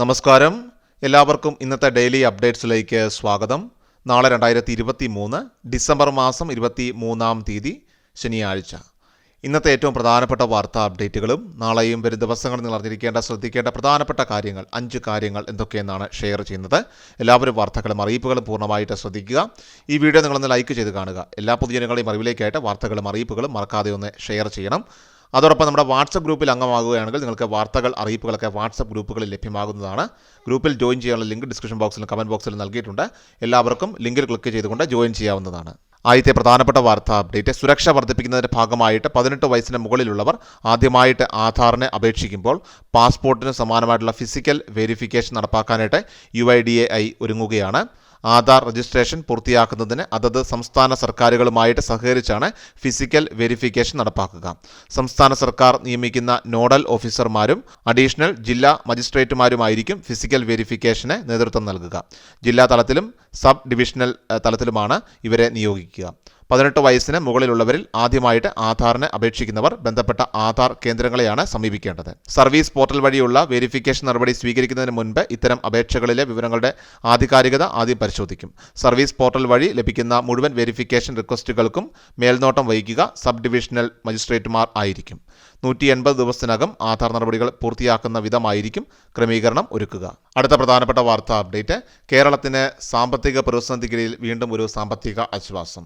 നമസ്കാരം. എല്ലാവർക്കും ഇന്നത്തെ ഡെയിലി അപ്ഡേറ്റ്സിലേക്ക് സ്വാഗതം. നാളെ രണ്ടായിരത്തി ഇരുപത്തി മൂന്ന് ഡിസംബർ മാസം ഇരുപത്തി മൂന്നാം തീയതി ശനിയാഴ്ച. ഇന്നത്തെ ഏറ്റവും പ്രധാനപ്പെട്ട വാർത്താ അപ്ഡേറ്റുകളും നാളെയും വരും ദിവസങ്ങളിൽ നിങ്ങൾ അറിഞ്ഞിരിക്കേണ്ട ശ്രദ്ധിക്കേണ്ട പ്രധാനപ്പെട്ട കാര്യങ്ങൾ അഞ്ച് കാര്യങ്ങൾ എന്തൊക്കെയെന്നാണ് ഷെയർ ചെയ്യുന്നത്. എല്ലാവരും വാർത്തകളും അറിയിപ്പുകളും പൂർണമായിട്ട് ശ്രദ്ധിക്കുക. ഈ വീഡിയോ നിങ്ങളൊന്ന് ലൈക്ക് ചെയ്ത് കാണുക. എല്ലാ പൊതുജനങ്ങളെയും അറിവിലേക്കായിട്ട് വാർത്തകളും അറിയിപ്പുകളും മറക്കാതെ ഒന്ന് ഷെയർ ചെയ്യണം. അതോടൊപ്പം നമ്മുടെ വാട്സപ്പ് ഗ്രൂപ്പിൽ അംഗമാകുകയാണെങ്കിൽ നിങ്ങൾക്ക് വാർത്തകൾ അറിയിപ്പുകളൊക്കെ വാട്സപ്പ് ഗ്രൂപ്പുകളിൽ ലഭ്യമാകുന്നതാണ്. ഗ്രൂപ്പിൽ ജോയിൻ ചെയ്യാനുള്ള ലിങ്ക് ഡിസ്ക്രിപ്ഷൻ ബോക്സിലും കമന്റ് ബോക്സിലും നൽകിയിട്ടുണ്ട്. എല്ലാവർക്കും ലിങ്കിൽ ക്ലിക്ക് ചെയ്തുകൊണ്ട് ജോയിൻ ചെയ്യാവുന്നതാണ്. ആദ്യത്തെ പ്രധാനപ്പെട്ട വാർത്താ അപ്ഡേറ്റ് സുരക്ഷ വർദ്ധിപ്പിക്കുന്നതിന്റെ ഭാഗമായിട്ട് പതിനെട്ട് വയസ്സിന് മുകളിലുള്ളവർ ആദ്യമായിട്ട് ആധാറിനെ അപേക്ഷിക്കുമ്പോൾ പാസ്പോർട്ടിന് സമാനമായിട്ടുള്ള ഫിസിക്കൽ വെരിഫിക്കേഷൻ നടപ്പാക്കാനായിട്ട് യു ഒരുങ്ങുകയാണ്. ആധാർ രജിസ്ട്രേഷൻ പൂർത്തിയാക്കുന്നതിന് അതത് സംസ്ഥാന സർക്കാരുകളുമായിട്ട് സഹകരിച്ചാണ് ഫിസിക്കൽ വെരിഫിക്കേഷൻ നടപ്പാക്കുക. സംസ്ഥാന സർക്കാർ നിയമിക്കുന്ന നോഡൽ ഓഫീസർമാരും അഡീഷണൽ ജില്ലാ മജിസ്ട്രേറ്റുമാരുമായിരിക്കും ഫിസിക്കൽ വെരിഫിക്കേഷന് നേതൃത്വം നൽകുക. ജില്ലാ തലത്തിലും സബ് ഡിവിഷണൽ തലത്തിലുമാണ് ഇവരെ നിയോഗിക്കുക. പതിനെട്ട് വയസ്സിന് മുകളിലുള്ളവരിൽ ആദ്യമായിട്ട് ആധാറിന് അപേക്ഷിക്കുന്നവർ ബന്ധപ്പെട്ട ആധാർ കേന്ദ്രങ്ങളെയാണ് സമീപിക്കേണ്ടത്. സർവീസ് പോർട്ടൽ വഴിയുള്ള വെരിഫിക്കേഷൻ നടപടി സ്വീകരിക്കുന്നതിന് മുൻപ് ഇത്തരം അപേക്ഷകളിലെ വിവരങ്ങളുടെ ആധികാരികത ആദ്യം പരിശോധിക്കും. സർവീസ് പോർട്ടൽ വഴി ലഭിക്കുന്ന മുഴുവൻ വെരിഫിക്കേഷൻ റിക്വസ്റ്റുകൾക്കും മേൽനോട്ടം വഹിക്കുക സബ് ഡിവിഷണൽ മജിസ്ട്രേറ്റുമാർ ആയിരിക്കും. നൂറ്റി എൺപത് ദിവസത്തിനകം ആധാർ നടപടികൾ പൂർത്തിയാക്കുന്ന വിധമായിരിക്കും ക്രമീകരണം ഒരുക്കുക. അടുത്ത പ്രധാനപ്പെട്ട വാർത്താ അപ്ഡേറ്റ്. കേരളത്തിന് സാമ്പത്തിക പ്രതിസന്ധിക്കിടയിൽ വീണ്ടും ഒരു സാമ്പത്തിക ആശ്വാസം.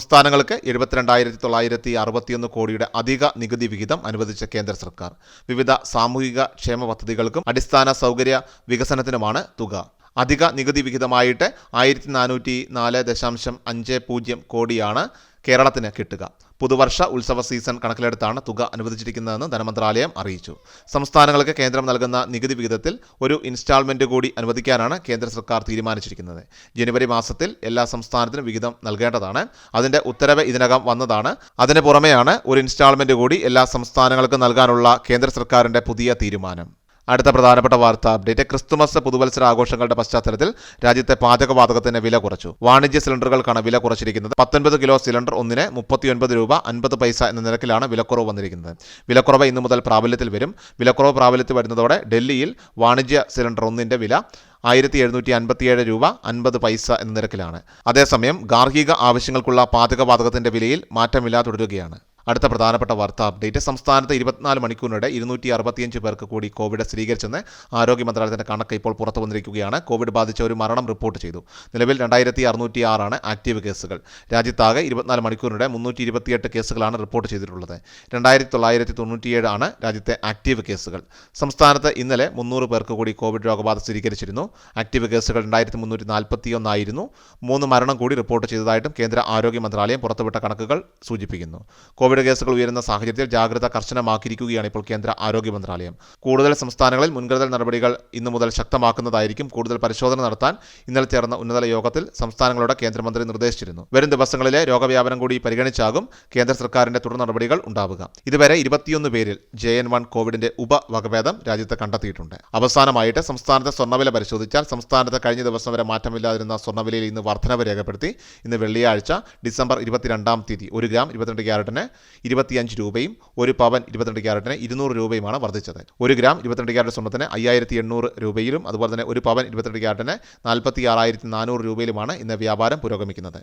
സംസ്ഥാനങ്ങൾക്ക് എഴുപത്തിരണ്ടായിരത്തി തൊള്ളായിരത്തി അറുപത്തിയൊന്ന് കോടിയുടെ അധിക നികുതി വിഹിതം അനുവദിച്ച കേന്ദ്ര സർക്കാർ. വിവിധ സാമൂഹിക ക്ഷേമ പദ്ധതികൾക്കും അടിസ്ഥാന സൗകര്യ വികസനത്തിനുമാണ് തുക. അധിക നികുതി വിഹിതമായിട്ട് ആയിരത്തി നാനൂറ്റി നാല് ദശാംശം അഞ്ച് പൂജ്യം കോടിയാണ് കേരളത്തിന് കിട്ടുക. പുതുവർഷ ഉത്സവ സീസൺ കണക്കിലെടുത്താണ് തുക അനുവദിച്ചിരിക്കുന്നതെന്ന് ധനമന്ത്രാലയം അറിയിച്ചു. സംസ്ഥാനങ്ങൾക്ക് കേന്ദ്രം നൽകുന്ന നികുതി വിഹിതത്തിൽ ഒരു ഇൻസ്റ്റാൾമെന്റ് കൂടി അനുവദിക്കാനാണ് കേന്ദ്ര സർക്കാർ തീരുമാനിച്ചിരിക്കുന്നത്. ജനുവരി മാസത്തിൽ എല്ലാ സംസ്ഥാനത്തിനും വിഹിതം നൽകേണ്ടതാണ്. അതിന്റെ ഉത്തരവ് ഇതിനകം വന്നതാണ്. അതിനു പുറമെയാണ് ഒരു ഇൻസ്റ്റാൾമെന്റ് കൂടി എല്ലാ സംസ്ഥാനങ്ങൾക്കും നൽകാനുള്ള കേന്ദ്ര സർക്കാരിന്റെ പുതിയ തീരുമാനം. അടുത്ത പ്രധാനപ്പെട്ട വാർത്ത. അപ്ഡേറ്റ്. ക്രിസ്തുമസ് പുതുവത്സര ആഘോഷങ്ങളുടെ പശ്ചാത്തലത്തിൽ രാജ്യത്തെ പാചകവാതകത്തിന് വില കുറച്ചു. വാണിജ്യ സിലിണ്ടറുകൾക്കാണ് വില കുറച്ചിരിക്കുന്നത്. പത്തൊൻപത് കിലോ സിലിണ്ടർ ഒന്നിന് മുപ്പത്തിയൊൻപത് രൂപ അൻപത് പൈസ എന്ന നിരക്കിലാണ് വിലക്കുറവ് വന്നിരിക്കുന്നത്. വിലക്കുറവ് ഇന്നു മുതൽ പ്രാബല്യത്തിൽ വരും. വിലക്കുറവ് പ്രാബല്യത്തിൽ വരുന്നതോടെ ഡൽഹിയിൽ വാണിജ്യ സിലിണ്ടർ ഒന്നിന്റെ വില ആയിരത്തി എഴുന്നൂറ്റി അൻപത്തിയേഴ് രൂപ അൻപത് പൈസ എന്ന നിരക്കിലാണ്. അതേസമയം ഗാർഹിക ആവശ്യങ്ങൾക്കുള്ള പാചകവാതകത്തിന്റെ വിലയിൽ മാറ്റമില്ലാതെ തുടരുകയാണ്. അടുത്ത പ്രധാനപ്പെട്ട വാർത്താ അപ്ഡേറ്റ്. സംസ്ഥാനത്ത് ഇരുപത്തിനാല് മണിക്കൂറിനിടെ ഇരുന്നൂറ്റി അറുപത്തിയഞ്ച് പേർക്ക് കൂടി കോവിഡ് സ്ഥിരീകരിച്ചെന്ന് ആരോഗ്യ മന്ത്രാലയത്തിന്റെ കണക്ക് ഇപ്പോൾ പുറത്തു വന്നിരിക്കുകയാണ്. കോവിഡ് ബാധിച്ച ഒരു മരണം റിപ്പോർട്ട് ചെയ്തു. നിലവിൽ രണ്ടായിരത്തി അറുന്നൂറ്റി ആറാണ് ആക്റ്റീവ് കേസുകൾ. രാജ്യത്താകെ ഇരുപത്തിനാല് മണിക്കൂറിനിടെ മുന്നൂറ്റി ഇരുപത്തിയെട്ട് കേസുകളാണ് റിപ്പോർട്ട് ചെയ്തിട്ടുള്ളത്. രണ്ടായിരത്തി തൊള്ളായിരത്തി തൊണ്ണൂറ്റിയേഴാണ് രാജ്യത്തെ ആക്റ്റീവ് കേസുകൾ. സംസ്ഥാനത്ത് ഇന്നലെ മുന്നൂറ് പേർക്ക് കൂടി കോവിഡ് രോഗബാധ സ്ഥിരീകരിച്ചിരുന്നു. ആക്റ്റീവ് കേസുകൾ രണ്ടായിരത്തി മുന്നൂറ്റി നാൽപ്പത്തിയൊന്നായിരുന്നു മൂന്ന് മരണം കൂടി റിപ്പോർട്ട് ചെയ്തതായിട്ടും കേന്ദ്ര ആരോഗ്യ മന്ത്രാലയം പുറത്തുവിട്ട കണക്കുകൾ സൂചിപ്പിക്കുന്നു. കോവിഡ് കേസുകൾ ഉയരുന്ന സാഹചര്യത്തിൽ ജാഗ്രത കർശനമാക്കിയിരിക്കുകയാണ് ഇപ്പോൾ കേന്ദ്ര ആരോഗ്യ മന്ത്രാലയം. കൂടുതൽ സംസ്ഥാനങ്ങളിൽ മുൻകരുതൽ നടപടികൾ ഇന്നു മുതൽ ശക്തമാക്കുന്നതായിരിക്കും കൂടുതൽ പരിശോധന നടത്താൻ ഇന്നലെ ചേർന്ന ഉന്നതതല യോഗത്തിൽ സംസ്ഥാനങ്ങളോട് കേന്ദ്രമന്ത്രി നിർദ്ദേശിച്ചിരുന്നു. വരും ദിവസങ്ങളിലെ രോഗവ്യാപനം കൂടി പരിഗണിച്ചാകും കേന്ദ്ര സർക്കാരിന്റെ തുടർ നടപടികൾ ഉണ്ടാവുക. ഇതുവരെ ഇരുപത്തിയൊന്ന് പേരിൽ ജെ എൻ വൺ കോവിഡിന്റെ ഉപവകഭേദം രാജ്യത്ത് കണ്ടെത്തിയിട്ടുണ്ട്. അവസാനമായിട്ട് സംസ്ഥാനത്തെ സ്വർണവില പരിശോധിച്ചാൽ സംസ്ഥാനത്ത് കഴിഞ്ഞ ദിവസം വരെ മാറ്റമില്ലാതിരുന്ന സ്വർണവിലയിൽ ഇന്ന് വർധനവ് രേഖപ്പെടുത്തി. ഇന്ന് വെള്ളിയാഴ്ച ഡിസംബർ ഇരുപത്തിരണ്ടാം തീയതി ഒരു ഗ്രാം ഇരുപത്തിരണ്ട് ക്യാരറ്റിന് ഇരുപത്തിയഞ്ച് രൂപയും ഒരു പവൻ ഇരുപത്തിരണ്ട് ക്യാരറ്റിന് ഇരുന്നൂറ് രൂപയുമാണ് വർദ്ധിച്ചത്. ഒരു ഗ്രാം ഇരുപത്തിരണ്ട് ക്യാരറ്റ് സ്വർണത്തിന് അയ്യായിരത്തി എണ്ണൂറ് രൂപയിലും അതുപോലെ തന്നെ ഒരു പവൻ ഇരുപത്തിരണ്ട് ക്യാരറ്റിന് നാൽപ്പത്തി ആറായിരത്തി നാനൂറ് രൂപയിലുമാണ് ഇന്ന് വ്യാപാരം പുരോഗമിക്കുന്നത്.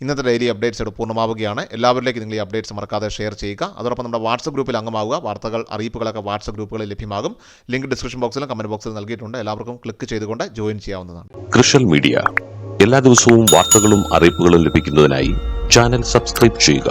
ഇന്നത്തെ ഡെയിലി അപ്ഡേറ്റ്സ് ഇവിടെ പൂർണമാവുകയാണ്. എല്ലാവരിലേക്കും നിങ്ങൾ ഈ അപ്ഡേറ്റ്സ് മറക്കാതെ ഷെയർ ചെയ്യുക. അതോടൊപ്പം നമ്മുടെ വാട്സപ്പ് ഗ്രൂപ്പിൽ അംഗമാവുക. വാർത്തകൾ അറിയിപ്പുകളൊക്കെ വാട്സപ്പ് ഗ്രൂപ്പുകളിൽ ലഭ്യമാകും. ലിങ്ക് ഡിസ്ക്രിപ്ഷൻ ബോക്സിലും കമന്റ് ബോക്സിലും നൽകിയിട്ടുണ്ട്. എല്ലാവർക്കും ക്ലിക്ക് ചെയ്തുകൊണ്ട് ജോയിൻ ചെയ്യാവുന്നതാണ്. കൃഷൽ മീഡിയ എല്ലാ ദിവസവും വാർത്തകളും അറിയിപ്പുകളും ലഭിക്കുന്നതിനായി ചാനൽ സബ്സ്ക്രൈബ് ചെയ്യുക.